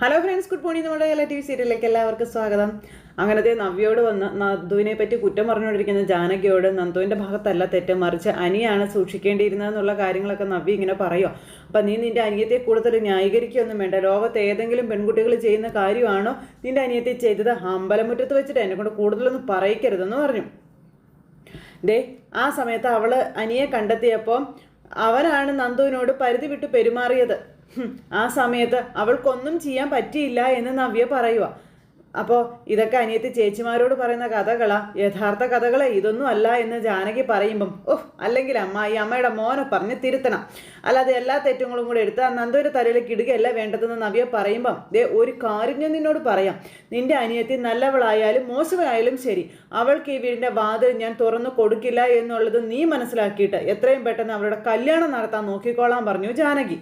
Hello friends good morning നമ്മുടെ എല്ലാ T V സീരിയലിലേക്ക് എല്ലാവർക്കും സ്വാഗതം. അങ്ങനത്തെ നവ്യോട് വന്ന് നന്ദുവിനെ പറ്റി കുറ്റം പറഞ്ഞുകൊണ്ടിരിക്കുന്ന ജാനകിയോട് നന്ദുവിന്റെ ഭാഗത്തല്ല തെറ്റ് മറിച്ച് അനിയാണ് സൂക്ഷിക്കേണ്ടിയിരുന്നതെന്നുള്ള കാര്യങ്ങളൊക്കെ നവ്യ ഇങ്ങനെ പറയുമോ അപ്പം നീ നിന്റെ അനിയത്തെ കൂടുതൽ ന്യായീകരിക്കുകയൊന്നും വേണ്ട. ലോകത്ത് ഏതെങ്കിലും പെൺകുട്ടികൾ ചെയ്യുന്ന കാര്യമാണോ നിന്റെ അനിയത്തെ ചെയ്തത്? അമ്പലമുറ്റത്ത് വെച്ചിട്ട് എന്നെ കൊണ്ട് കൂടുതലൊന്നും പറയിക്കരുതെന്ന് പറഞ്ഞു. ദേ ആ സമയത്ത് അവൾ അനിയെ കണ്ടെത്തിയപ്പോൾ അവനാണ് നന്ദുവിനോട് പരിധി വിട്ട് പെരുമാറിയത്. ആ സമയത്ത് അവൾക്കൊന്നും ചെയ്യാൻ പറ്റിയില്ല എന്ന് നവ്യ പറയുക അപ്പോൾ ഇതൊക്കെ അനിയത്തി ചേച്ചിമാരോട് പറയുന്ന കഥകളാ. യഥാർത്ഥ കഥകളെ ഇതൊന്നും അല്ല എന്ന് ജാനകി പറയുമ്പം ഓഹ് അല്ലെങ്കിൽ അമ്മ ഈ അമ്മയുടെ മോനെ പറഞ്ഞ് തിരുത്തണം. അല്ലാതെ എല്ലാ തെറ്റുകളും കൂടെ എടുത്ത് തലയിൽ തലയിലേക്ക് ഇടുകയല്ല വേണ്ടതെന്ന് നവ്യ പറയുമ്പം ദേ ഒരു കാര്യം ഞാൻ നിന്നോട് പറയാം. നിന്റെ അനിയത്തി നല്ലവളായാലും മോശമായാലും ശരി. അവൾക്ക് ഈ വീടിന്റെ വാതിൽ ഞാൻ തുറന്നു കൊടുക്കില്ല എന്നുള്ളത് നീ മനസ്സിലാക്കിയിട്ട് എത്രയും പെട്ടെന്ന് അവരുടെ കല്യാണം നടത്താൻ നോക്കിക്കോളാൻ പറഞ്ഞു ജാനകി.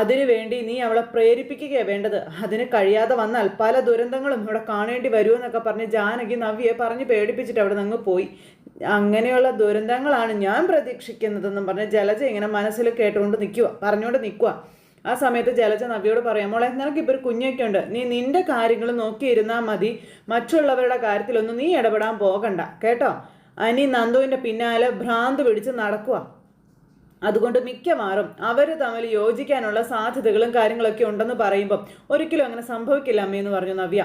അതിനു വേണ്ടി നീ അവളെ പ്രേരിപ്പിക്കുകയാണ് വേണ്ടത്. അതിന് കഴിയാതെ വന്നാൽ പല ദുരന്തങ്ങളും ഇവിടെ കാണേണ്ടി വരുമെന്നൊക്കെ പറഞ്ഞ് ജാനകി നവ്യെ പറഞ്ഞ് പേടിപ്പിച്ചിട്ട് അവിടെ നിന്ന് പോയി. അങ്ങനെയുള്ള ദുരന്തങ്ങളാണ് ഞാൻ പ്രതീക്ഷിക്കുന്നതെന്നും പറഞ്ഞ് ജലജ ഇങ്ങനെ മനസ്സിൽ കേട്ടുകൊണ്ട് നിൽക്കുക പറഞ്ഞുകൊണ്ട് നിൽക്കുക ആ സമയത്ത് ജലജ നവ്യോട് പറയാം മോളെ നിനക്കിപ്പോൾ ഒരു കുഞ്ഞൊക്കെ ഉണ്ട്. നീ നിന്റെ കാര്യങ്ങൾ നോക്കിയിരുന്നാൽ മതി. മറ്റുള്ളവരുടെ കാര്യത്തിലൊന്നും നീ ഇടപെടാൻ പോകണ്ട. കേട്ടോ? അനി നന്ദുവിന്റെ പിന്നാലെ ഭ്രാന്ത് പിടിച്ച് നടക്കുക അതുകൊണ്ട് മിക്കവാറും അവർ തമ്മിൽ യോജിക്കാനുള്ള സാധ്യതകളും കാര്യങ്ങളൊക്കെ ഉണ്ടെന്ന് പറയുമ്പോൾ ഒരിക്കലും അങ്ങനെ സംഭവിക്കില്ല അമ്മയെന്ന് പറഞ്ഞു നവ്യ.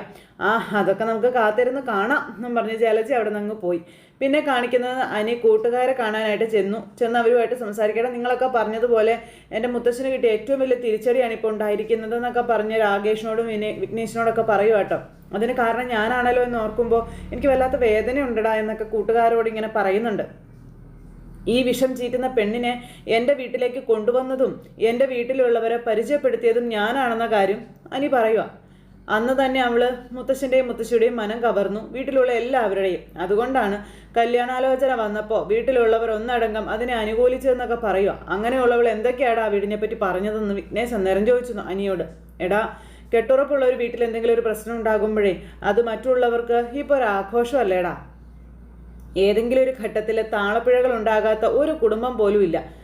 ആ അതൊക്കെ നമുക്ക് കാത്തിരുന്ന് കാണാം എന്നും പറഞ്ഞ് ജലജ അവിടെ നിന്ന് പോയി. പിന്നെ കാണിക്കുന്നത് അനി കൂട്ടുകാരെ കാണാനായിട്ട് ചെന്നു. ചെന്ന് അവരുമായിട്ട് സംസാരിക്കണം നിങ്ങളൊക്കെ പറഞ്ഞതുപോലെ എന്റെ മുത്തശ്ശന് കിട്ടിയ ഏറ്റവും വലിയ തിരിച്ചടിയാണ് ഇപ്പോൾ ഉണ്ടായിരിക്കുന്നത് എന്നൊക്കെ പറഞ്ഞ് രാകേഷിനോടും വിനെ വിഘ്നേഷിനോടൊക്കെ കേട്ടോ. അതിന് കാരണം ഞാനാണല്ലോ എന്ന് ഓർക്കുമ്പോൾ എനിക്ക് വല്ലാത്ത വേദന ഉണ്ടടാ എന്നൊക്കെ കൂട്ടുകാരോട് ഇങ്ങനെ പറയുന്നുണ്ട്. ഈ വിഷം ചീറ്റുന്ന പെണ്ണിനെ എന്റെ വീട്ടിലേക്ക് കൊണ്ടുവന്നതും എന്റെ വീട്ടിലുള്ളവരെ പരിചയപ്പെടുത്തിയതും ഞാനാണെന്ന കാര്യം അനി പറയുക അന്ന് തന്നെ അവൾ മുത്തശ്ശന്റെയും മുത്തശ്ശിയുടെയും മനം കവർന്നു വീട്ടിലുള്ള എല്ലാവരുടെയും. അതുകൊണ്ടാണ് കല്യാണാലോചന വന്നപ്പോൾ വീട്ടിലുള്ളവർ ഒന്നടങ്കം അതിനെ അനുകൂലിച്ചതെന്നൊക്കെ പറയുക അങ്ങനെയുള്ളവൾ എന്തൊക്കെയാണ് ആ വീടിനെ പറ്റി പറഞ്ഞതെന്ന് വിഘ്നേശ് അന്നേരം ചോദിച്ചു അനിയോട്. എടാ കെട്ടുറപ്പുള്ള ഒരു വീട്ടിൽ എന്തെങ്കിലും ഒരു പ്രശ്നം ഉണ്ടാകുമ്പോഴേ അത് മറ്റുള്ളവർക്ക് ഇപ്പോൾ ഒരു ആഘോഷമല്ലേടാ. ഏതെങ്കിലും ഒരു ഘട്ടത്തിൽ താളപ്പിഴകൾ ഉണ്ടാകാത്ത ഒരു കുടുംബം പോലും ഇല്ല.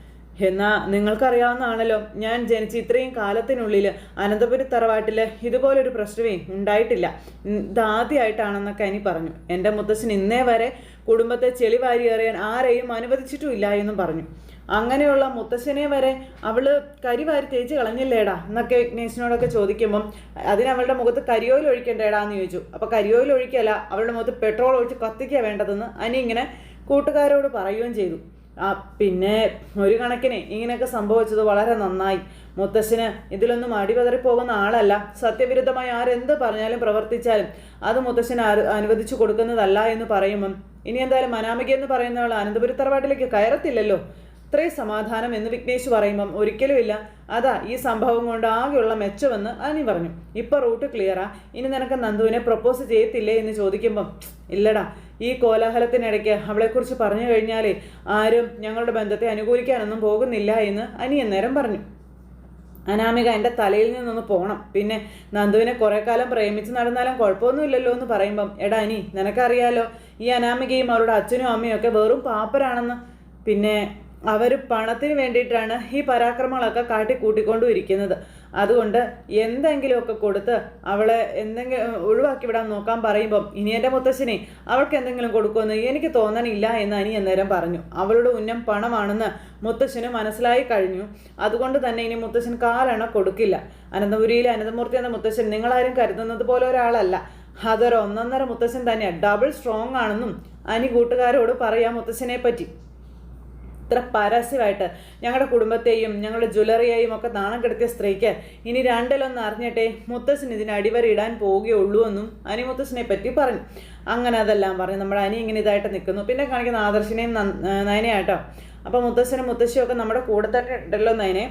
എന്നാ നിങ്ങൾക്കറിയാവുന്നതാണല്ലോ ഞാൻ ജനിച്ച ഇത്രയും കാലത്തിനുള്ളിൽ അനന്തപുരി തറവാട്ടിൽ ഇതുപോലൊരു പ്രശ്നമേ ഉണ്ടായിട്ടില്ല. ഇതാദ്യമായിട്ടാണെന്നൊക്കെ അനി പറഞ്ഞു. എന്റെ മുത്തശ്ശൻ ഇന്നേ വരെ കുടുംബത്തെ ചെളി വാരി എറിയാൻ ആരെയും അനുവദിച്ചിട്ടുമില്ല എന്നും പറഞ്ഞു. അങ്ങനെയുള്ള മുത്തശ്ശനെ വരെ അവൾ കരി വാരി തേച്ച് കളഞ്ഞില്ലേടാ? എന്നൊക്കെ വിഘ്നേഷിനോടൊക്കെ ചോദിക്കുമ്പം അതിന് അവളുടെ മുഖത്ത് കരിയോയിൽ ഒഴിക്കണ്ടേടാ എന്ന് ചോദിച്ചു. അപ്പോൾ കരിയോയിൽ ഒഴിക്കല്ല അവളുടെ മുഖത്ത് പെട്രോൾ ഒഴിച്ച് കത്തിക്കുക വേണ്ടതെന്ന് അനി ഇങ്ങനെ കൂട്ടുകാരോട് പറയുകയും ചെയ്തു. ആ പിന്നെ ഒരു കണക്കിന് ഇങ്ങനെയൊക്കെ സംഭവിച്ചത് വളരെ നന്നായി. മുത്തശ്ശന് ഇതിലൊന്നും അടിപതറി പോകുന്ന ആളല്ല. സത്യവിരുദ്ധമായി ആരെന്ത് പറഞ്ഞാലും പ്രവർത്തിച്ചാലും അത് മുത്തശ്ശന് അനുവദിച്ചു കൊടുക്കുന്നതല്ല എന്ന് പറയുമ്പം ഇനി എന്തായാലും മനാമിക എന്ന് പറയുന്നവൾ അനന്തപുരി തറവാട്ടിലേക്ക് കയറത്തില്ലല്ലോ? ഇത്രയും സമാധാനം എന്ന് വിഘ്നേഷ് പറയുമ്പം ഒരിക്കലുമില്ല. അതാ ഈ സംഭവം കൊണ്ട് ആകെയുള്ള മെച്ചമെന്ന് അനി പറഞ്ഞു. ഇപ്പൊ റൂട്ട് ക്ലിയറാ ഇനി നിനക്ക് നന്ദുവിനെ പ്രപ്പോസ് ചെയ്യത്തില്ലേ എന്ന് ചോദിക്കുമ്പം ഇല്ലടാ. ഈ കോലാഹലത്തിനിടയ്ക്ക് അവളെക്കുറിച്ച് പറഞ്ഞു കഴിഞ്ഞാലേ ആരും ഞങ്ങളുടെ ബന്ധത്തെ അനുകൂലിക്കാനൊന്നും പോകുന്നില്ല എന്ന് അനി അന്നേരം പറഞ്ഞു. അനാമിക എന്റെ തലയിൽ നിന്നൊന്ന് പോകണം പിന്നെ നന്ദുവിനെ കുറെ കാലം പ്രേമിച്ച് നടന്നാലും കുഴപ്പമൊന്നുമില്ലല്ലോ എന്ന് പറയുമ്പം എടാ അനി നിനക്കറിയാലോ ഈ അനാമികയും അവരുടെ അച്ഛനും അമ്മയും ഒക്കെ വെറും പാപ്പരാണെന്ന്. പിന്നെ അവർ പണത്തിന് വേണ്ടിയിട്ടാണ് ഈ പരാക്രമങ്ങളൊക്കെ കാട്ടിക്കൂട്ടിക്കൊണ്ടും ഇരിക്കുന്നത്. അതുകൊണ്ട് എന്തെങ്കിലുമൊക്കെ കൊടുത്ത് അവളെ എന്തെങ്കിലും ഒഴിവാക്കി വിടാൻ നോക്കാൻ പറയുമ്പം ഇനി എന്റെ മുത്തശ്ശിനെ അവൾക്ക് എന്തെങ്കിലും കൊടുക്കുമെന്ന് എനിക്ക് തോന്നണില്ല എന്ന് അനി അന്നേരം പറഞ്ഞു. അവളുടെ ഉന്നം പണമാണെന്ന് മുത്തശ്ശന് മനസ്സിലായി കഴിഞ്ഞു. അതുകൊണ്ട് തന്നെ ഇനി മുത്തശ്ശൻ കാലണ കൊടുക്കില്ല. അനന്തപുരിയിലെ അനന്തമൂർത്തി എന്ന മുത്തശ്ശൻ നിങ്ങളാരും കരുതുന്നത് പോലെ ഒരാളല്ല. അതൊരു ഒന്നൊന്നര മുത്തശ്ശൻ തന്നെ. ഡബിൾ സ്ട്രോങ് ആണെന്നും അനി കൂട്ടുകാരോട് പറയാം മുത്തശ്ശനെ പറ്റി ഇത്ര പരസ്യമായിട്ട് ഞങ്ങളുടെ കുടുംബത്തെയും ഞങ്ങളുടെ ജ്വല്ലറിയെയും ഒക്കെ നാണം കെടുത്തിയ സ്ത്രീക്ക് ഇനി രണ്ടിലൊന്ന് അറിഞ്ഞിട്ടേ മുത്തശ്ശൻ ഇതിന് അടിവരയിടാൻ പോവുകയുള്ളൂ എന്നും അനി മുത്തശ്ശനെ പറ്റി പറഞ്ഞു. അങ്ങനെ അതെല്ലാം പറഞ്ഞു. നമ്മുടെ അനി ഇങ്ങനെ ഇതായിട്ട് നിൽക്കുന്നു. പിന്നെ കാണിക്കുന്ന ആദർശിനെയും നയനയാട്ടോ അപ്പോൾ മുത്തശ്ശനും മുത്തശ്ശിയും ഒക്കെ നമ്മുടെ കൂടെ തന്നെ ഉണ്ടല്ലോ നയനെ.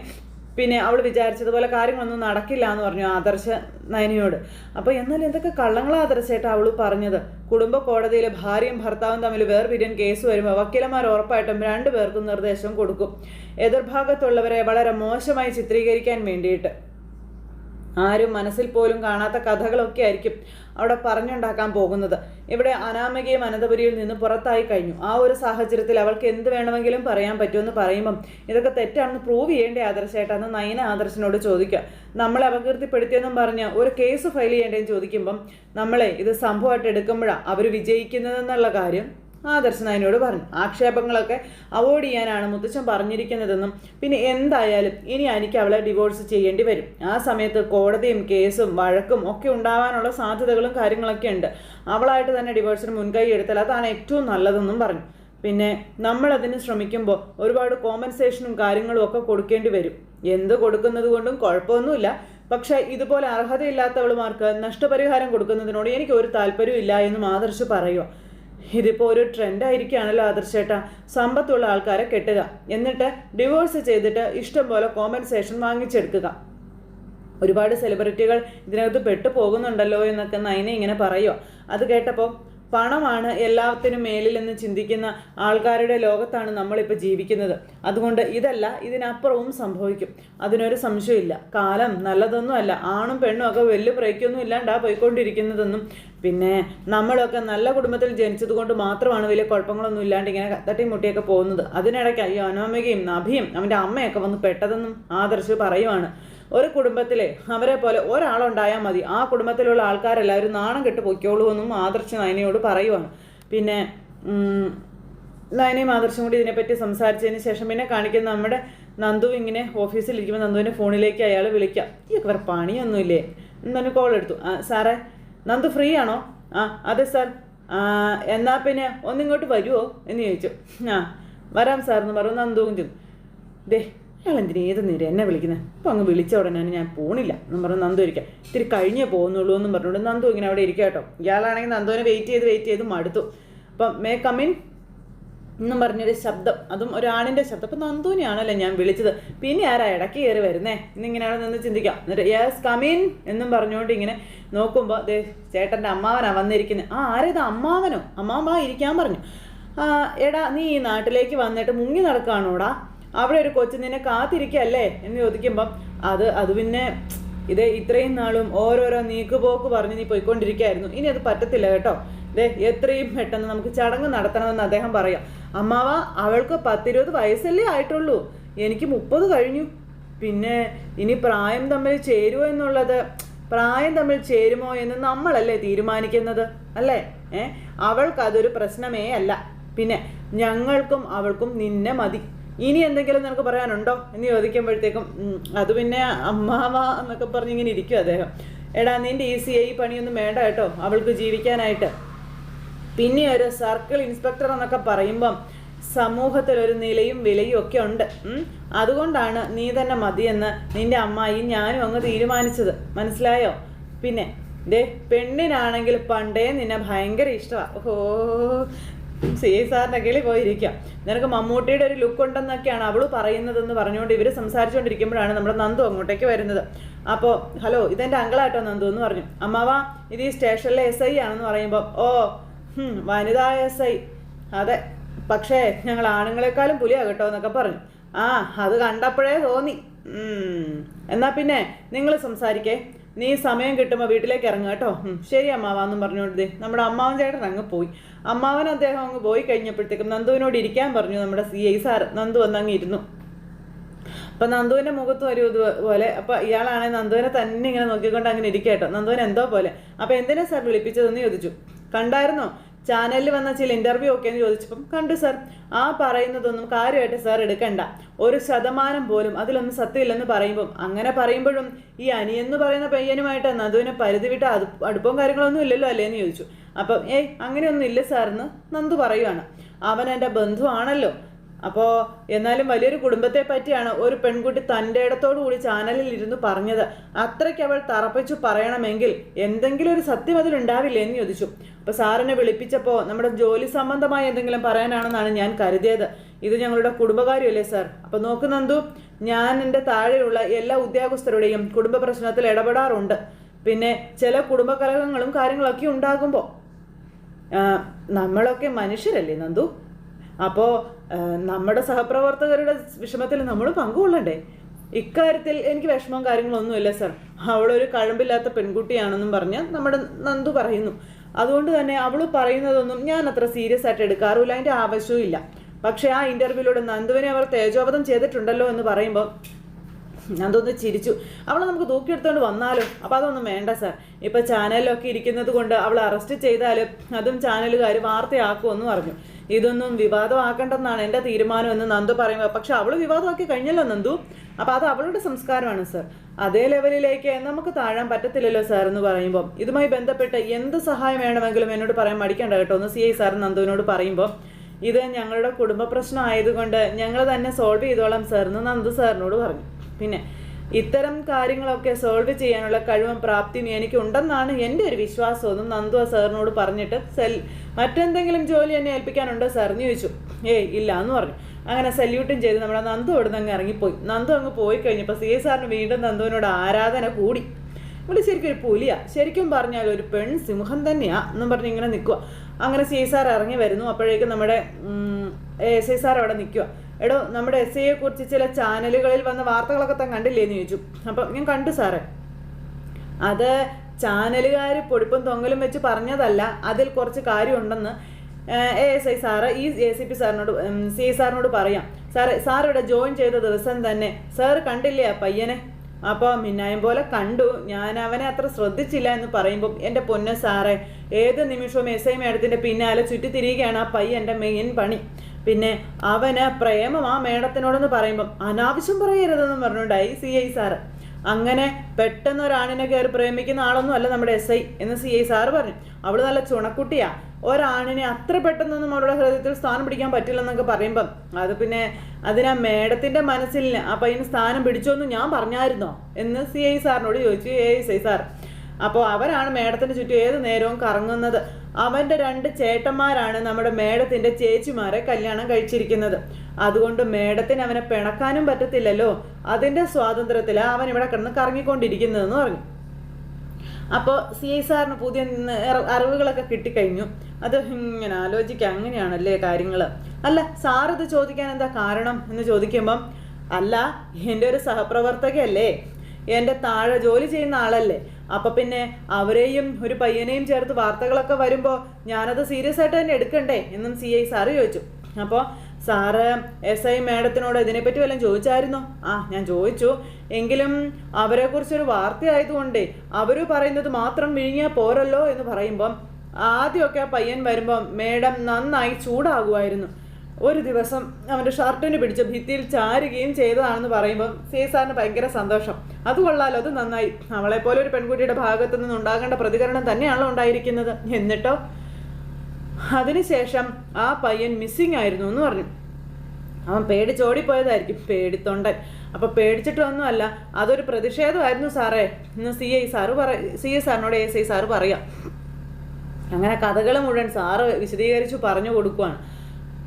പിന്നെ അവൾ വിചാരിച്ചതുപോലെ കാര്യങ്ങളൊന്നും നടക്കില്ല എന്ന് പറഞ്ഞു ആദർശ നയനിയോട്. അപ്പോൾ എന്നാൽ എന്തൊക്കെ കള്ളങ്ങളാ ആദർശേട്ടാ അവൾ പറഞ്ഞത്? കുടുംബ കോടതിയിലെ ഭാര്യയും ഭർത്താവും തമ്മിൽ വേർപിരിയൻ കേസ് വരുമ്പോൾ വക്കീലന്മാർ ഉറപ്പായിട്ടും രണ്ടു പേർക്കും നിർദ്ദേശം കൊടുക്കും. എതിർഭാഗത്തുള്ളവരെ വളരെ മോശമായി ചിത്രീകരിക്കാൻ വേണ്ടിയിട്ട്. ആരും മനസ്സിൽ പോലും കാണാത്ത കഥകളൊക്കെ ആയിരിക്കും അവിടെ പറഞ്ഞുണ്ടാക്കാൻ പോകുന്നത്. ഇവിടെ അനാമികയും അനന്തപുരിയിൽ നിന്ന് പുറത്തായി കഴിഞ്ഞു. ആ ഒരു സാഹചര്യത്തിൽ അവൾക്ക് എന്ത് വേണമെങ്കിലും പറയാൻ പറ്റുമെന്ന് പറയുമ്പം ഇതൊക്കെ തെറ്റാണെന്ന് പ്രൂവ് ചെയ്യേണ്ട ആദർശമായിട്ടാണ് നയന ആദർശനോട് ചോദിക്കുക. നമ്മളെ അപകീർത്തിപ്പെടുത്തിയെന്നും പറഞ്ഞ് ഒരു കേസ് ഫയൽ ചെയ്യേണ്ടതെന്ന് ചോദിക്കുമ്പം നമ്മളെ ഇത് സംഭവമായിട്ട് എടുക്കുമ്പോഴാണ് അവർ വിജയിക്കുന്നതെന്നുള്ള കാര്യം ആദർശൻ അതിനോട് പറഞ്ഞു. ആക്ഷേപങ്ങളൊക്കെ അവോയ്ഡ് ചെയ്യാനാണ് മുത്തച്ഛൻ പറഞ്ഞിരിക്കുന്നതെന്നും പിന്നെ എന്തായാലും ഇനി എനിക്ക് അവളെ ഡിവോഴ്സ് ചെയ്യേണ്ടി വരും. ആ സമയത്ത് കോടതിയും കേസും വഴക്കും ഒക്കെ ഉണ്ടാവാനുള്ള സാധ്യതകളും കാര്യങ്ങളൊക്കെ ഉണ്ട്. അവളായിട്ട് തന്നെ ഡിവോഴ്സിന് മുൻകൈ എടുത്താൽ അതാണ് ഏറ്റവും നല്ലതെന്നും പറഞ്ഞു. പിന്നെ നമ്മളതിന് ശ്രമിക്കുമ്പോൾ ഒരുപാട് കോമ്പൻസേഷനും കാര്യങ്ങളും ഒക്കെ കൊടുക്കേണ്ടി വരും. എന്ത് കൊടുക്കുന്നത് കൊണ്ടും കുഴപ്പമൊന്നുമില്ല. പക്ഷേ ഇതുപോലെ അർഹതയില്ലാത്തവളുമാർക്ക് നഷ്ടപരിഹാരം കൊടുക്കുന്നതിനോട് എനിക്ക് ഒരു താല്പര്യവും ഇല്ല എന്നും ആദർശ് പറയുക ഇതിപ്പോൾ ഒരു ട്രെൻഡ് ആയിരിക്കുകയാണല്ലോ ആദർശേട്ടാ. സമ്പത്തുള്ള ആൾക്കാരെ കെട്ടുക. എന്നിട്ട് ഡിവോഴ്സ് ചെയ്തിട്ട് ഇഷ്ടം പോലെ കോമ്പൻസേഷൻ വാങ്ങിച്ചെടുക്കുക. ഒരുപാട് സെലിബ്രിറ്റികൾ ഇതിനകത്ത് പെട്ടു പോകുന്നുണ്ടല്ലോ എന്നൊക്കെ നയനെ ഇങ്ങനെ പറയുമോ അത് കേട്ടപ്പോൾ പണമാണ് എല്ലാത്തിനും മേലിലെന്ന് ചിന്തിക്കുന്ന ആൾക്കാരുടെ ലോകത്താണ് നമ്മളിപ്പോൾ ജീവിക്കുന്നത്. അതുകൊണ്ട് ഇതല്ല ഇതിനപ്പുറവും സംഭവിക്കും. അതിനൊരു സംശയമില്ല. കാലം നല്ലതൊന്നുമല്ല ആണും പെണ്ണും ഒക്കെ വലിയ ബ്രേക്കൊന്നും ഇല്ലാണ്ടാ പോയിക്കൊണ്ടിരിക്കുന്നതെന്നും പിന്നെ നമ്മളൊക്കെ നല്ല കുടുംബത്തിൽ ജനിച്ചത് കൊണ്ട് മാത്രമാണ് വലിയ കുഴപ്പങ്ങളൊന്നും ഇല്ലാണ്ട് ഇങ്ങനെ തട്ടിയും മുട്ടിയൊക്കെ പോകുന്നത്. അതിനിടയ്ക്ക് അയ്യോ അനോമികയും നഭിയും അവന്റെ അമ്മയൊക്കെ വന്ന് പെട്ടതെന്നും ആദർശ് പറയുവാണ്. ഒരു കുടുംബത്തിൽ അവരെ പോലെ ഒരാളുണ്ടായാൽ മതി. ആ കുടുംബത്തിലുള്ള ആൾക്കാരെല്ലാവരും നാണം കെട്ട് പൊയ്ക്കോളൂ എന്നും ആദർശ നയനയോട് പറയുവാണ്. പിന്നെ നയനയും ആദർശം കൂടി ഇതിനെപ്പറ്റി സംസാരിച്ചതിന് ശേഷം പിന്നെ കാണിക്കുന്ന നമ്മുടെ നന്ദു ഇങ്ങനെ ഓഫീസിൽ ഇരിക്കുമ്പോൾ നന്ദുവിന്റെ ഫോണിലേക്ക് അയാൾ വിളിക്കാം. ഈ വേറെ പണിയൊന്നുമില്ലേ? എന്നൊരു കോൾ എടുത്തു. സാറേ നന്ദു ഫ്രീ ആണോ? ആ അതെ സാർ എന്നാൽ പിന്നെ ഒന്നിങ്ങോട്ട് വരുമോ എന്ന് ചോദിച്ചു. ആ വരാം സാർ എന്ന് പറഞ്ഞു. നന്ദുവും ദേ അയാൾ എന്തിനാ ഏത് നേരം എന്നെ വിളിക്കുന്നത് അപ്പോൾ അങ്ങ് വിളിച്ച ഉടനെ ഞാൻ പോണില്ല. എന്നും പറഞ്ഞു നന്ദു ഇരിക്കാം. ഇത്തിരി കഴിഞ്ഞേ പോകുന്നുള്ളൂ എന്നും പറഞ്ഞുകൊണ്ട് നന്ദു ഇങ്ങനെ അവിടെ ഇരിക്കുക കേട്ടോ. ഇയാളാണെങ്കിൽ നന്ദുവിനെ വെയിറ്റ് ചെയ്ത് വെയിറ്റ് ചെയ്ത് മടുത്തു. അപ്പം മേ കമ്മിൻ എന്നും പറഞ്ഞൊരു ശബ്ദം. അതും ഒരാണിന്റെ ശബ്ദം. അപ്പം നന്ദുവിനെയാണല്ലോ ഞാൻ വിളിച്ചത്. പിന്നെ ആരാ ഇടയ്ക്ക് കയറി വരുന്നേ? എന്നിങ്ങനെ അവിടെ നിന്ന് ചിന്തിക്കാം. എന്നിട്ട് യെസ് കമിൻ എന്നും പറഞ്ഞുകൊണ്ട് ഇങ്ങനെ നോക്കുമ്പോൾ ദേ ചേട്ടന്റെ അമ്മാവനാ വന്നിരിക്കുന്നത് ആ ആരേത് അമ്മാവനോ? അമ്മാവ ഇരിക്കാൻ പറഞ്ഞു. എടാ നീ ഈ നാട്ടിലേക്ക് വന്നിട്ട് മുങ്ങി നടക്കുകയാണോടാ അവിടെ ഒരു കൊച്ചു നിന്നെ കാത്തിരിക്കല്ലേ എന്ന് ചോദിക്കുമ്പം അത് അത് പിന്നെ ഇത് ഇത്രയും നാളും ഓരോരോ നീക്കുപോക്ക് പറഞ്ഞ് നീ പോയിക്കൊണ്ടിരിക്കുകയായിരുന്നു. ഇനി അത് പറ്റത്തില്ല കേട്ടോ. ദേ എത്രയും പെട്ടെന്ന് നമുക്ക് ചടങ്ങ് നടത്തണമെന്ന് അദ്ദേഹം പറയാം. അമ്മാവ അവൾക്ക് പത്തിരുപത് വയസ്സല്ലേ ആയിട്ടുള്ളൂ. എനിക്ക് മുപ്പത് കഴിഞ്ഞു. പിന്നെ ഇനി പ്രായം തമ്മിൽ ചേരുമോ എന്നുള്ളത് പ്രായം തമ്മിൽ ചേരുമോ എന്ന് നമ്മളല്ലേ തീരുമാനിക്കുന്നത് അല്ലേ? ഏ? അവൾക്ക് അതൊരു പ്രശ്നമേ അല്ല. പിന്നെ ഞങ്ങൾക്കും അവൾക്കും നിന്നെ മതി. ഇനി എന്തെങ്കിലും നിനക്ക് പറയാനുണ്ടോ? എന്ന് ചോദിക്കുമ്പോഴത്തേക്കും അത് പിന്നെ അമ്മാവ എന്നൊക്കെ പറഞ്ഞ് ഇങ്ങനെ ഇരിക്കും അദ്ദേഹം. എടാ നിന്റെ ഈ സി ഐ പണിയൊന്നും വേണ്ട കേട്ടോ അവൾക്ക് ജീവിക്കാനായിട്ട്. പിന്നെ ഒരു സർക്കിൾ ഇൻസ്പെക്ടർ എന്നൊക്കെ പറയുമ്പം സമൂഹത്തിൽ ഒരു നിലയും വിലയും ഒക്കെ ഉണ്ട്. അതുകൊണ്ടാണ് നീ തന്നെ മതിയെന്ന് നിന്റെ അമ്മായിയും ഞാനും അങ്ങ് തീരുമാനിച്ചത്. മനസ്സിലായോ? പിന്നെ ദേ പെണ്ണിനാണെങ്കിൽ പണ്ടേ നിന്നെ ഭയങ്കര ഇഷ്ടമാണ് ഓ സി സാറിന്റെ കിളി പോയിരിക്കാം നിനക്ക് മമ്മൂട്ടിയുടെ ഒരു ലുക്ക് ഉണ്ടെന്നൊക്കെയാണ് അവൾ പറയുന്നതെന്ന് പറഞ്ഞുകൊണ്ട് ഇവർ സംസാരിച്ചുകൊണ്ടിരിക്കുമ്പോഴാണ് നമ്മുടെ നന്ദു അങ്ങോട്ടേക്ക് വരുന്നത്. അപ്പോ ഹലോ ഇതെന്റെ അങ്കിളാട്ടോ നന്ദു എന്ന് പറഞ്ഞു. അമ്മാവ ഇത് ഈ സ്റ്റേഷനിലെ എസ് ഐ ആണെന്ന് പറയുമ്പോൾ ഓ വനിതാ എസ് ഐ അതെ പക്ഷേ ഞങ്ങൾ ആണുങ്ങളെക്കാളും പുലിയാ കേട്ടോ എന്നൊക്കെ പറഞ്ഞു. ആ അത് കണ്ടപ്പോഴേ തോന്നി. ഉം. എന്നാ പിന്നെ നിങ്ങൾ സംസാരിക്കേ. നീ സമയം കിട്ടുമ്പോൾ വീട്ടിലേക്ക് ഇറങ്ങുക കേട്ടോ. ശരി അമ്മാവാന്നും പറഞ്ഞുകൊണ്ട് നമ്മുടെ അമ്മാവൻ ചേട്ടൻ അങ്ങ് പോയി. അമ്മാവൻ അദ്ദേഹം അങ്ങ് പോയി കഴിഞ്ഞപ്പോഴത്തേക്കും നന്ദുവിനോട് ഇരിക്കാൻ പറഞ്ഞു നമ്മുടെ സി ഐ സാർ നന്ദു വന്നങ്ങ് ഇരുന്നു. അപ്പൊ നന്ദുവിന്റെ മുഖത്ത് വരും ഇതുപോലെ അപ്പൊ ഇയാളാണെങ്കിൽ നന്ദുവിനെ തന്നെ ഇങ്ങനെ നോക്കിക്കൊണ്ട് അങ്ങനെ ഇരിക്കട്ടോ നന്ദുവിന് എന്തോ പോലെ. അപ്പൊ എന്തിനാ സാർ വിളിപ്പിച്ചതെന്ന് ചോദിച്ചു. കണ്ടായിരുന്നോ? ചാനലിൽ വന്ന ചില ഇന്റർവ്യൂ ഒക്കെ എന്ന് ചോദിച്ചപ്പം കണ്ടു സാർ ആ പറയുന്നതൊന്നും കാര്യമായിട്ട് സാർ എടുക്കണ്ട. ഒരു ശതമാനം പോലും അതിലൊന്നും സത്യമില്ലെന്ന് പറയുമ്പം അങ്ങനെ പറയുമ്പോഴും ഈ അനിയെന്ന് പറയുന്ന പയ്യനുമായിട്ട് നന്ദുവിനെ പരിധി വിട്ട് അടുപ്പം അടുപ്പവും കാര്യങ്ങളൊന്നും ഇല്ലല്ലോ അല്ലേ എന്ന് ചോദിച്ചു. അപ്പം ഏയ് അങ്ങനെയൊന്നും ഇല്ല സാറെന്ന് നന്ദു പറയുവാണ്. അവൻ എന്റെ ബന്ധുവാണല്ലോ അപ്പോൾ എന്നാലും വലിയൊരു കുടുംബത്തെ പറ്റിയാണ് ഒരു പെൺകുട്ടി തന്റെ ഇടത്തോടു കൂടി ചാനലിൽ ഇരുന്ന് പറഞ്ഞത്. അത്രയ്ക്ക് അവൾ തറപ്പിച്ചു പറയണമെങ്കിൽ എന്തെങ്കിലും ഒരു സത്യം അതിലുണ്ടാവില്ലേ എന്ന് ചോദിച്ചു. അപ്പോൾ സാറിനെ വിളിപ്പിച്ചപ്പോൾ നമ്മുടെ ജോലി സംബന്ധമായി എന്തെങ്കിലും പറയാനാണെന്നാണ് ഞാൻ കരുതിയത്. ഇത് ഞങ്ങളുടെ കുടുംബകാര്യമല്ലേ സാർ? അപ്പോൾ നോക്ക് നന്ദു ഞാൻ എന്റെ താഴെയുള്ള എല്ലാ ഉദ്യോഗസ്ഥരുടെയും കുടുംബ പ്രശ്നത്തിൽ ഇടപെടാറുണ്ട്. പിന്നെ ചില കുടുംബ കലഹങ്ങളും കാര്യങ്ങളൊക്കെ ഉണ്ടാകുമ്പോൾ നമ്മളൊക്കെ മനുഷ്യരല്ലേ നന്ദു? അപ്പോൾ നമ്മുടെ സഹപ്രവർത്തകരുടെ വിഷമത്തിൽ നമ്മൾ പങ്കുകൊള്ളണ്ടേ? ഇക്കാര്യത്തിൽ എനിക്ക് വിഷമം കാര്യങ്ങളൊന്നുമില്ല സർ. അവളൊരു കഴമ്പില്ലാത്ത പെൺകുട്ടിയാണെന്നും പറഞ്ഞ് നമ്മുടെ നന്ദു പറയുന്നു. അതുകൊണ്ട് തന്നെ അവൾ പറയുന്നതൊന്നും ഞാൻ അത്ര സീരിയസ് ആയിട്ട് എടുക്കാറില്ല അതിന്റെ ആവശ്യവും ഇല്ല പക്ഷേ ആ ഇന്റർവ്യൂവിലൂടെ നന്ദുവിനെ അവർ തേജോവധം ചെയ്തിട്ടുണ്ടല്ലോ എന്ന് പറയുമ്പോൾ അതൊന്ന് ചിരിച്ചു. അവളെ നമുക്ക് തൂക്കിയെടുത്തോണ്ട് വന്നാലോ? അപ്പോൾ അതൊന്നും വേണ്ട സാർ ഇപ്പോൾ ചാനലിലൊക്കെ ഇരിക്കുന്നത് കൊണ്ട് അവൾ അറസ്റ്റ് ചെയ്താലും അതും ചാനലുകാർ വാർത്തയാക്കുമെന്ന് പറഞ്ഞു. ഇതൊന്നും വിവാദമാക്കേണ്ടെന്നാണ് എന്റെ തീരുമാനം എന്ന് നന്ദു പറയുമ്പോൾ പക്ഷെ അവൾ വിവാദമാക്കി കഴിഞ്ഞല്ലോ നന്ദു. അപ്പോൾ അത് അവളുടെ സംസ്കാരമാണ് സർ അതേ ലെവലിലേക്ക് നമുക്ക് താഴാൻ പറ്റത്തില്ലല്ലോ സാർ എന്ന് പറയുമ്പോൾ ഇതുമായി ബന്ധപ്പെട്ട് എന്ത് സഹായം വേണമെങ്കിലും എന്നോട് പറയാൻ മടിക്കേണ്ട കേട്ടോ. ഒന്ന് സി ഐ സാർ നന്ദുവിനോട് പറയുമ്പോൾ ഇത് ഞങ്ങളുടെ കുടുംബ പ്രശ്നം ആയതുകൊണ്ട് ഞങ്ങൾ തന്നെ സോൾവ് ചെയ്തോളാം സാർ എന്ന് നന്ദു സാറിനോട് പറഞ്ഞു. പിന്നെ ഇത്തരം കാര്യങ്ങളൊക്കെ സോൾവ് ചെയ്യാനുള്ള കഴിവും പ്രാപ്തിയും എനിക്കുണ്ടെന്നാണ് എന്റെ ഒരു വിശ്വാസമെന്നും നന്ദു സാറിനോട് പറഞ്ഞിട്ട് സെൽ മറ്റെന്തെങ്കിലും ജോലി എന്നെ ഏൽപ്പിക്കാനുണ്ടോ സാർ എന്ന് ചോദിച്ചു. ഏയ് ഇല്ല എന്ന് പറഞ്ഞു. അങ്ങനെ സല്യൂട്ടും ചെയ്ത് നമ്മുടെ നന്ദു അവിടെ നിന്ന് അങ്ങ് ഇറങ്ങിപ്പോയി. നന്ദു അങ്ങ് പോയി കഴിഞ്ഞപ്പോൾ സി എസ് സാറിന് വീണ്ടും നന്ദുവിനോട് ആരാധന കൂടി. ഇവിടെ ശരിക്കും ഒരു പുലിയാ. ശരിക്കും പറഞ്ഞാൽ ഒരു പെൺ സിംഹം തന്നെയാ എന്നും പറഞ്ഞ് ഇങ്ങനെ നിൽക്കുക അങ്ങനെ സി സാർ ഇറങ്ങി വരുന്നു. അപ്പോഴേക്കും നമ്മുടെ എസ് ഐ സാർ അവിടെ നിൽക്കുക എടോ നമ്മുടെ എസ് ഐയെ കുറിച്ച് ചില ചാനലുകളിൽ വന്ന വാർത്തകളൊക്കെ താൻ കണ്ടില്ലേ എന്ന് ചോദിച്ചു. അപ്പം ഞാൻ കണ്ടു സാറേ. അത് ചാനലുകാർ പൊടിപ്പും തൊങ്ങലും വെച്ച് പറഞ്ഞതല്ല അതിൽ കുറച്ച് കാര്യമുണ്ടെന്ന് എ എസ് ഐ സാറ് ഈ എ സി പി സാറിനോട് സി ഐ സാറിനോട് പറയാം. സാറേ സാർ ഇവിടെ ജോയിൻ ചെയ്ത ദിവസം തന്നെ സാർ കണ്ടില്ലേ ആ പയ്യനെ? അപ്പോൾ മിന്നായം പോലെ കണ്ടു. ഞാൻ അവനെ അത്ര ശ്രദ്ധിച്ചില്ല എന്ന് പറയുമ്പോൾ എന്റെ പൊന്ന സാറേ ഏത് നിമിഷവും എസ് ഐ മേഡത്തിന്റെ പിന്നാലെ ചുറ്റിത്തിരിയുകയാണ് ആ പയ്യന്റെ മെയിൻ പണി. പിന്നെ അവന് പ്രേമം ആ മേഡത്തിനോടെന്ന് പറയുമ്പം അനാവശ്യം പറയരുതെന്ന് ഐ സി ഐ സാറ് അങ്ങനെ പെട്ടെന്ന് ഒരാണിനെ കയറി പ്രേമിക്കുന്ന ആളൊന്നും അല്ല നമ്മുടെ എസ് ഐ എന്ന് സി ഐ സാറ് പറഞ്ഞു. അവൾ നല്ല ചുണക്കുട്ടിയാ. ഒരാണിനെ അത്ര പെട്ടെന്നൊന്നും അവളുടെ ഹൃദയത്തിൽ സ്ഥാനം പിടിക്കാൻ പറ്റില്ലെന്നൊക്കെ പറയുമ്പം അത് പിന്നെ അതിനാ മേഡത്തിന്റെ മനസ്സിൽ ആ പയ്യന് സ്ഥാനം പിടിച്ചോന്ന് ഞാൻ പറഞ്ഞായിരുന്നോ? എന്ന് സി ഐ സാറിനോട് ചോദിച്ചു. എ എസ് ഐ സാർ അപ്പോൾ അവരാണ് മേഡത്തിന് ചുറ്റും ഏത് നേരവും കറങ്ങുന്നത്. അവന്റെ രണ്ട് ചേട്ടന്മാരാണ് നമ്മുടെ മേഡത്തിന്റെ ചേച്ചിമാരെ കല്യാണം കഴിച്ചിരിക്കുന്നത്. അതുകൊണ്ട് മേടത്തിന് അവനെ പിണക്കാനും പറ്റത്തില്ലല്ലോ. അതിന്റെ സ്വാതന്ത്ര്യത്തിൽ അവൻ ഇവിടെ കിടന്ന് കറങ്ങിക്കൊണ്ടിരിക്കുന്നതെന്ന് പറഞ്ഞു. അപ്പോൾ സി ഐ സാറിന് പുതിയ അറിവുകളൊക്കെ കിട്ടിക്കഴിഞ്ഞു. അത് ഇങ്ങനെ ആലോചിക്കുക അങ്ങനെയാണല്ലേ കാര്യങ്ങൾ അല്ല സാർ ഇത് ചോദിക്കാൻ എന്താ കാരണം എന്ന് ചോദിക്കുമ്പം അല്ല എന്റെ ഒരു സഹപ്രവർത്തകയല്ലേ. എന്റെ താഴെ ജോലി ചെയ്യുന്ന ആളല്ലേ. അപ്പം പിന്നെ അവരെയും ഒരു പയ്യനെയും ചേർത്ത് വാർത്തകളൊക്കെ വരുമ്പോൾ ഞാനത് സീരിയസ് ആയിട്ട് തന്നെ എടുക്കണ്ടേ എന്നും സി ഐ സാറ് ചോദിച്ചു. അപ്പോൾ സാറ് എസ് ഐ മാഡത്തിനോട് ഇതിനെപ്പറ്റി വല്ലതും ചോദിച്ചായിരുന്നോ? ആ ഞാൻ ചോദിച്ചു. എങ്കിലും അവരെക്കുറിച്ചൊരു വാർത്തയായതുകൊണ്ട് അവർ പറയുന്നത് മാത്രം വിഴുങ്ങിയാൽ പോരല്ലോ എന്ന് പറയുമ്പം ആദ്യമൊക്കെ ആ പയ്യൻ വരുമ്പം മേഡം നന്നായി ചൂടാകുമായിരുന്നു. ഒരു ദിവസം അവന്റെ ഷർട്ടിന് പിടിച്ച് ഭിത്തിയിൽ ചാരുകയും ചെയ്തതാണെന്ന് പറയുമ്പോൾ സേസാറിന് ഭയങ്കര സന്തോഷം. അത് കൊള്ളാലോ അത് നന്നായി. അവളെപ്പോലെ ഒരു പെൺകുട്ടിയുടെ ഭാഗത്തു നിന്ന് ഉണ്ടാകേണ്ട പ്രതികരണം തന്നെയാണല്ലോ ഉണ്ടായിരിക്കുന്നത്. എന്നിട്ടോ? അതിനുശേഷം ആ പയ്യൻ മിസ്സിങ് ആയിരുന്നു എന്ന് പറഞ്ഞു. അവൻ പേടിച്ചോടിപ്പോയതായിരിക്കും പേടിത്തൊണ്ടൻ. അപ്പോൾ പേടിച്ചിട്ടൊന്നുമല്ല അതൊരു പ്രതിഷേധമായിരുന്നു സാറേ. ഇന്ന് സി ഐ സാറ് പറ സി ഐ സാറിനോട് എസ് ഐ സാറ് പറയാം. അങ്ങനെ കഥകൾ മുഴുവൻ സാറ് വിശദീകരിച്ചു പറഞ്ഞു കൊടുക്കുവാണ്.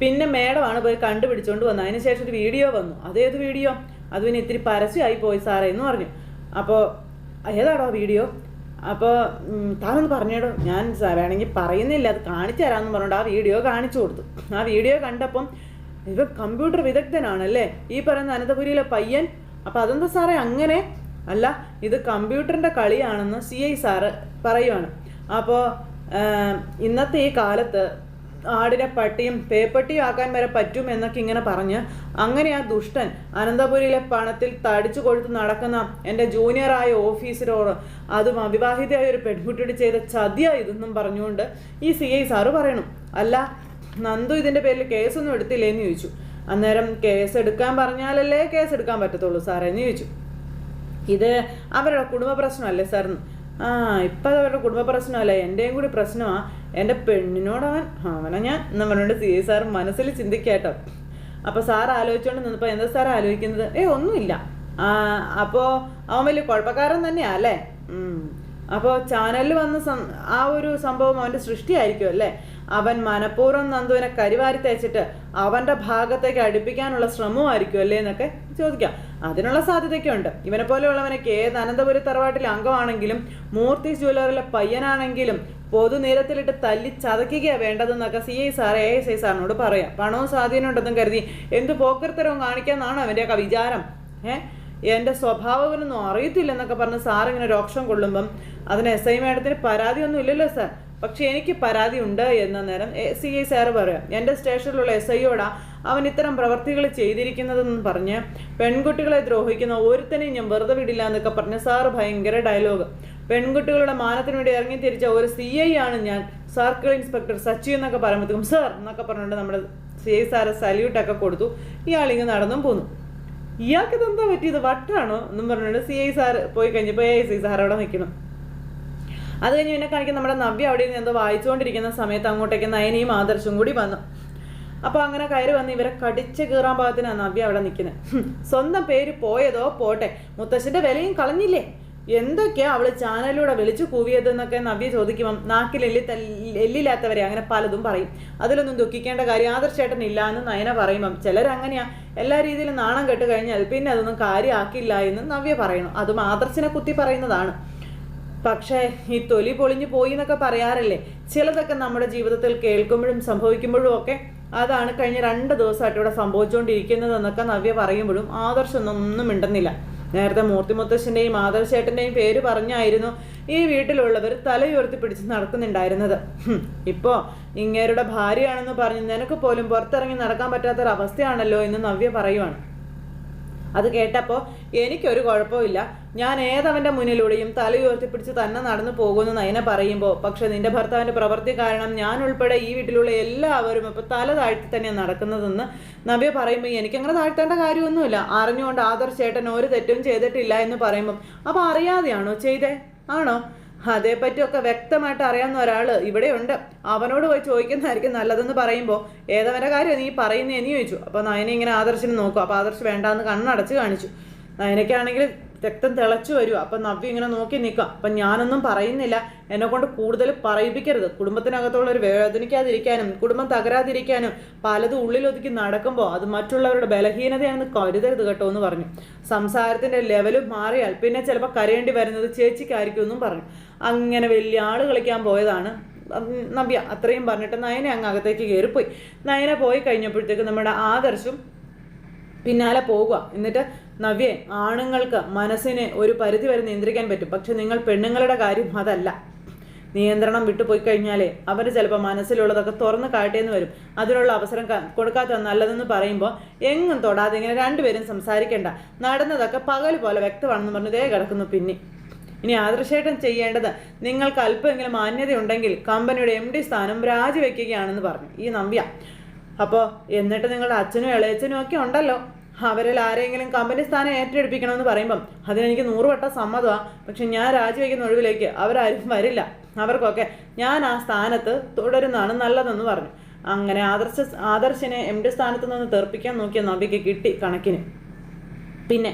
പിന്നെ മേഡമാണ് പോയി കണ്ടുപിടിച്ചുകൊണ്ട് വന്നത് അതിനുശേഷം ഒരു വീഡിയോ വന്നു. അതേത് വീഡിയോ? അത് പിന്നെ ഇത്തിരി പരസ്യമായി പോയി സാറേ എന്ന് പറഞ്ഞു. അപ്പോൾ ഏതാടോ വീഡിയോ? അപ്പോൾ താനൊന്ന് പറഞ്ഞേടോ. ഞാൻ വേണമെങ്കിൽ പറയുന്നില്ല. അത് കാണിച്ചു തരാമെന്ന് പറഞ്ഞുകൊണ്ട് ആ വീഡിയോ കാണിച്ചു കൊടുത്തു. ആ വീഡിയോ കണ്ടപ്പം ഇത് കമ്പ്യൂട്ടർ വിദഗ്ധനാണല്ലേ? ഈ പറയുന്ന അനന്തപുരിയിലെ പയ്യൻ. അപ്പോൾ അതെന്താ സാറേ അങ്ങനെ? അല്ല ഇത് കമ്പ്യൂട്ടറിന്റെ കളിയാണെന്ന് സി ഐ സാറ് പറയുവാണ്. അപ്പോൾ ഇന്നത്തെ ഈ കാലത്ത് ആടിനെ പട്ടിയും പേപ്പട്ടിയും ആക്കാൻ വരെ പറ്റും എന്നൊക്കെ ഇങ്ങനെ പറഞ്ഞ് അങ്ങനെ ആ ദുഷ്ടൻ അനന്തപുരിയിലെ പണത്തിൽ തടിച്ചു കൊഴുത്ത് നടക്കുന്ന എന്റെ ജൂനിയറായ ഓഫീസറോട് അതും അവിവാഹിതയായ ഒരു പെൺകുട്ടിയോട് ചെയ്ത ചതിയാ ഇതെന്നും പറഞ്ഞുകൊണ്ട് ഈ സി ഐ സാറ് പറയണം. അല്ല നന്ദു ഇതിന്റെ പേരിൽ കേസൊന്നും എടുത്തില്ലേന്ന് ചോദിച്ചു. അന്നേരം കേസ് എടുക്കാൻ പറഞ്ഞാലല്ലേ കേസ് എടുക്കാൻ പറ്റത്തുള്ളൂ സാറേ എന്ന് ചോദിച്ചു. ഇത് അവരുടെ കുടുംബ പ്രശ്നമല്ലേ സാറിന്? ആ ഇപ്പം അത് അവരുടെ കുടുംബ പ്രശ്നമല്ല എന്റെയും കൂടി പ്രശ്നമാണ് എന്റെ പെണ്ണിനോട് അവൻ അവനെ ഞാൻ എന്ന് പറഞ്ഞുകൊണ്ട് സി സാർ മനസ്സിൽ ചിന്തിക്കാട്ടോ. അപ്പോൾ സാർ ആലോചിച്ചുകൊണ്ട് നിന്നപ്പോൾ എന്താ സാർ ആലോചിക്കുന്നത്? ഏ ഒന്നുമില്ല. അപ്പോൾ അവൻ വലിയ കുഴപ്പക്കാരൻ തന്നെയാ അല്ലേ. അപ്പോൾ ചാനലിൽ വന്ന ആ ഒരു സംഭവം അവന്റെ സൃഷ്ടിയായിരിക്കും അല്ലേ? അവൻ മനഃപൂർവം നന്ദുവിനെ കരിവാരി തേച്ചിട്ട് അവന്റെ ഭാഗത്തേക്ക് അടുപ്പിക്കാനുള്ള ശ്രമമായിരിക്കും അല്ലേ എന്നൊക്കെ ചോദിക്കാം. അതിനുള്ള സാധ്യതയൊക്കെ ഉണ്ട് ഇവനെ പോലെയുള്ളവനൊക്കെ ഏത് അനന്തപുരി തറവാട്ടിലെ അംഗമാണെങ്കിലും മൂർത്തി ജ്വല്ലറിലെ പയ്യനാണെങ്കിലും പൊതുനിരത്തിലിട്ട് തല്ലി ചതയ്ക്കുകയാണ് വേണ്ടതെന്നൊക്കെ C I sir A S I സാറിനോട് പറയാം. പണവും സ്വാധീനം ഉണ്ടെന്നും കരുതി. എന്ത് പോക്കർത്തരവും കാണിക്കാമെന്നാണ് അവന്റെയൊക്കെ വിചാരം? ഏഹ് എന്റെ സ്വഭാവമൊന്നും അറിയത്തില്ലെന്നൊക്കെ പറഞ്ഞ് സാർ ഇങ്ങനെ രോക്ഷം കൊള്ളുമ്പം അതിന് എസ് ഐ മാഡത്തിന് പരാതിയൊന്നും ഇല്ലല്ലോ സാർ പക്ഷെ എനിക്ക് പരാതി ഉണ്ട് എന്ന നേരം സി ഐ സാറ് പറയാം. എന്റെ സ്റ്റേഷനിലുള്ള എസ് ഐയോടാ അവൻ ഇത്തരം പ്രവർത്തികൾ ചെയ്തിരിക്കുന്നതെന്ന് പറഞ്ഞ് പെൺകുട്ടികളെ ദ്രോഹിക്കുന്ന ഒരുത്തനെയും ഞാൻ വെറുതെ വിടില്ല എന്നൊക്കെ പറഞ്ഞ് സാറ് ഭയങ്കര ഡയലോഗ് പെൺകുട്ടികളുടെ മാനത്തിന് വേണ്ടി ഇറങ്ങി തിരിച്ച ഒരു സി ഐ ആണ് ഞാൻ. സർക്കിൾ ഇൻസ്പെക്ടർ സച്ചി എന്നൊക്കെ പറയുമ്പോഴത്തേക്കും സർ എന്നൊക്കെ പറഞ്ഞുകൊണ്ട് നമ്മുടെ സി ഐ സാറെ സല്യൂട്ടൊക്കെ കൊടുത്തു. ഇയാൾ ഇങ്ങ് നടന്നും പോന്നു. ഇയാൾക്ക് ഇതെന്താ പറ്റിയത്? വട്ടാണോ എന്നും പറഞ്ഞുകൊണ്ട് സി ഐ സാർ പോയി കഴിഞ്ഞപ്പോൾ എ സി സാർ അവിടെ നിൽക്കണം അത് കഴിഞ്ഞ് പിന്നെ കാണിക്കുന്ന നമ്മുടെ നവ്യ അവിടെ നിന്ന് എന്തോ വായിച്ചുകൊണ്ടിരിക്കുന്ന സമയത്ത് അങ്ങോട്ടേക്ക് നയനയും ആദർശവും കൂടി വന്നു. അപ്പോൾ അങ്ങനെ കയറി വന്ന് ഇവരെ കടിച്ച് കീറാൻ പാകത്തിനാണ് നവ്യ അവിടെ നിൽക്കുന്നത് സ്വന്തം പേര് പോയതോ പോട്ടെ. മുത്തശ്ശന്റെ വിലയും കളഞ്ഞില്ലേ? എന്തൊക്കെയാ അവൾ ചാനലിലൂടെ വിളിച്ചു കൂവിയതെന്നൊക്കെ നവ്യ ചോദിക്കുമ്പം നാക്കിൽ എല്ലി എല്ലില്ലാത്തവരെ അങ്ങനെ പലതും പറയും. അതിലൊന്നും ദുഃഖിക്കേണ്ട കാര്യം ആദർശേട്ടൻ ഇല്ല എന്ന് നയന പറയുമ്പം ചിലരങ്ങനെയാ. എല്ലാ രീതിയിലും നാണം കെട്ട് കഴിഞ്ഞാൽ പിന്നെ അതൊന്നും കാര്യമാക്കില്ല എന്ന് നവ്യ പറയണം അതും ആദർശിനെ കുത്തി പറയുന്നതാണ്. പക്ഷേ ഈ തൊലി പൊളിഞ്ഞു പോയി എന്നൊക്കെ പറയാറില്ലേ? ചിലതൊക്കെ നമ്മുടെ ജീവിതത്തിൽ കേൾക്കുമ്പോഴും സംഭവിക്കുമ്പോഴും ഒക്കെ അതാണ് കഴിഞ്ഞ രണ്ട് ദിവസമായിട്ട് ഇവിടെ സംഭവിച്ചുകൊണ്ടിരിക്കുന്നതെന്നൊക്കെ നവ്യ പറയുമ്പോഴും ആദർശൊന്നും ഒന്നും മിണ്ടുന്നില്ല. നേരത്തെ മൂർത്തി മുത്തശ്ശന്റെയും ആദർശേട്ടന്റെയും പേര് പറഞ്ഞായിരുന്നു ഈ വീട്ടിലുള്ളവർ തലയുയർത്തി പിടിച്ച് നടക്കുന്നുണ്ടായിരുന്നത്. ഇപ്പോൾ ഇപ്പോ ഇങ്ങേരുടെ ഭാര്യയാണെന്ന് പറഞ്ഞ് നിനക്ക് പോലും പുറത്തിറങ്ങി നടക്കാൻ പറ്റാത്തൊരവസ്ഥയാണല്ലോ എന്ന് നവ്യ പറയുവാണ്. അത് കേട്ടപ്പോൾ എനിക്കൊരു കുഴപ്പമില്ല ഞാൻ ഏതവന്റെ മുന്നിലൂടെയും തലയുയർത്തിപ്പിടിച്ച് തന്നെ നടന്നു പോകുമെന്ന് നയന പറയുമ്പോൾ പക്ഷേ നിന്റെ ഭർത്താവിന്റെ പ്രവൃത്തി കാരണം ഞാൻ ഉൾപ്പെടെ ഈ വീട്ടിലുള്ള എല്ലാവരും ഇപ്പോൾ തല താഴ്ത്തി തന്നെയാണ് നടക്കുന്നതെന്ന് നവ്യ പറയുമ്പോൾ എനിക്കങ്ങനെ താഴ്ത്തേണ്ട കാര്യമൊന്നുമില്ല. അറിഞ്ഞുകൊണ്ട് ആദർശ് ചേട്ടൻ ഒരു തെറ്റും ചെയ്തിട്ടില്ല എന്ന് പറയുമ്പം. അപ്പോൾ അറിയാതെയാണോ ചെയ്തേ? ആണോ? അതേപ്പറ്റിയൊക്കെ വ്യക്തമായിട്ട് അറിയാവുന്ന ഒരാൾ ഇവിടെയുണ്ട്. അവനോട് പോയി ചോദിക്കുന്നതായിരിക്കും നല്ലതെന്ന് പറയുമ്പോൾ ഏതവന്റെ കാര്യം നീ പറയുന്നേ? നീ ചോദിച്ചു. അപ്പോൾ നയനെ ഇങ്ങനെ ആദർശിനെ നോക്കും. അപ്പോൾ ആദർശ് വേണ്ടാന്ന് കണ്ണടച്ച് കാണിച്ചു. നയനയ്ക്കാണെങ്കിൽ രക്തം തിളച്ചു വരും. അപ്പം നവ്യ ഇങ്ങനെ നോക്കി നിൽക്കുക. അപ്പം ഞാനൊന്നും പറയുന്നില്ല. എന്നെ കൊണ്ട് കൂടുതൽ പറയിപ്പിക്കരുത്. കുടുംബത്തിനകത്തുള്ള ഒരു വേദനിക്കാതിരിക്കാനും കുടുംബം തകരാതിരിക്കാനും പലതും ഉള്ളിലൊതുക്കി നടക്കുമ്പോൾ അത് മറ്റുള്ളവരുടെ ബലഹീനതയാണെന്ന് കരുതരുത് കേട്ടോ എന്ന് പറഞ്ഞു. സംസാരത്തിന്റെ ലെവലും മാറിയാൽ പിന്നെ ചിലപ്പോൾ കരയേണ്ടി വരുന്നത് ചേച്ചിക്കായിരിക്കും എന്നും പറഞ്ഞു. അങ്ങനെ വലിയ ആൾ കളിക്കാൻ പോയതാണ് നവ്യ. അത്രയും പറഞ്ഞിട്ട് നയനെ അങ്ങ് അകത്തേക്ക് കയറിപ്പോയി. നയന പോയി കഴിഞ്ഞപ്പോഴത്തേക്ക് നമ്മുടെ ആദർശും പിന്നാലെ പോകുക എന്നിട്ട് നവ്യെ ആണുങ്ങൾക്ക് മനസ്സിനെ ഒരു പരിധി വരെ നിയന്ത്രിക്കാൻ പറ്റും. പക്ഷെ നിങ്ങൾ പെണ്ണുങ്ങളുടെ കാര്യം അതല്ല. നിയന്ത്രണം വിട്ടുപോയി കഴിഞ്ഞാലേ അവർ ചിലപ്പോൾ മനസ്സിലുള്ളതൊക്കെ തുറന്ന് കാട്ടേന്ന് വരും. അതിനുള്ള അവസരം കൊടുക്കാത്ത നല്ലതെന്ന് പറയുമ്പോൾ എങ്ങും തൊടാതെ ഇങ്ങനെ രണ്ടുപേരും സംസാരിക്കേണ്ട. നടന്നതൊക്കെ പകൽ പോലെ വ്യക്തമാണെന്ന് പറഞ്ഞു ദേ കിടക്കുന്നു പിന്നെ. ഇനി ആദർശേട്ടൻ ചെയ്യേണ്ടത് നിങ്ങൾക്ക് അല്പമെങ്കിലും മാന്യതയുണ്ടെങ്കിൽ കമ്പനിയുടെ എം ഡി സ്ഥാനം രാജിവെക്കുകയാണെന്ന് പറഞ്ഞു. ഈ നവ്യ. അപ്പോൾ എന്നിട്ട് നിങ്ങളുടെ അച്ഛനും ഇളയച്ചനും ഒക്കെ ഉണ്ടല്ലോ. അവരിൽ ആരെങ്കിലും കമ്പനി സ്ഥാനം ഏറ്റെടുപ്പിക്കണമെന്ന് പറയുമ്പം അതിനെനിക്ക് നൂറുവട്ടം സമ്മതമാണ് പക്ഷെ ഞാൻ രാജിവെക്കുന്ന ഒഴിവിലേക്ക് അവരാരും വരില്ല. അവർക്കൊക്കെ ഞാൻ ആ സ്ഥാനത്ത് തുടരുന്നതാണ് നല്ലതെന്ന് പറഞ്ഞു. അങ്ങനെ ആദർശ ആദർശിനെ എം ഡി സ്ഥാനത്ത് നിന്ന് തെറിപ്പിക്കാൻ നോക്കിയ നബിക്ക് കിട്ടി കണക്കിന്. പിന്നെ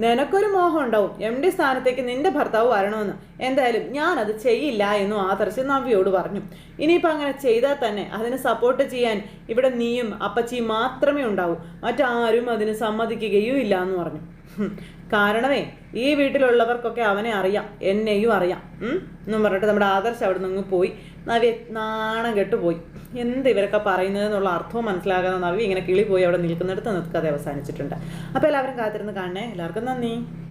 നിനക്കൊരു മോഹം ഉണ്ടാവും എം ഡി സ്ഥാനത്തേക്ക് നിന്റെ ഭർത്താവ് വരണമെന്ന്. എന്തായാലും ഞാൻ അത് ചെയ്യില്ല എന്നും ആദർശ് നവ്യോട് പറഞ്ഞു. ഇനിയിപ്പോൾ അങ്ങനെ ചെയ്താൽ തന്നെ അതിന് സപ്പോർട്ട് ചെയ്യാൻ ഇവിടെ നീയും അപ്പച്ചിയും മാത്രമേ ഉണ്ടാവൂ. മറ്റാരും അതിന് സമ്മതിക്കുകയും ഇല്ല എന്ന് പറഞ്ഞു. കാരണമേ ഈ വീട്ടിലുള്ളവർക്കൊക്കെ അവനെ അറിയാം. എന്നെയും അറിയാം? എന്നും പറഞ്ഞിട്ട് നമ്മുടെ ആദർശ് അവിടെ നിന്ന് പോയി. നവ്യ നാണം കെട്ടുപോയി. എന്ത് ഇവരൊക്കെ പറയുന്നത് എന്നുള്ള അർത്ഥവും മനസ്സിലാകാതെ നവി ഇങ്ങനെ കിളി പോയി അവിടെ നിൽക്കുന്നിടത്ത് നിൽക്കാതെ അവസാനിച്ചിട്ടുണ്ട്. അപ്പോൾ എല്ലാവരും കാത്തിരുന്ന് കാണണേ. എല്ലാവർക്കും നന്ദി.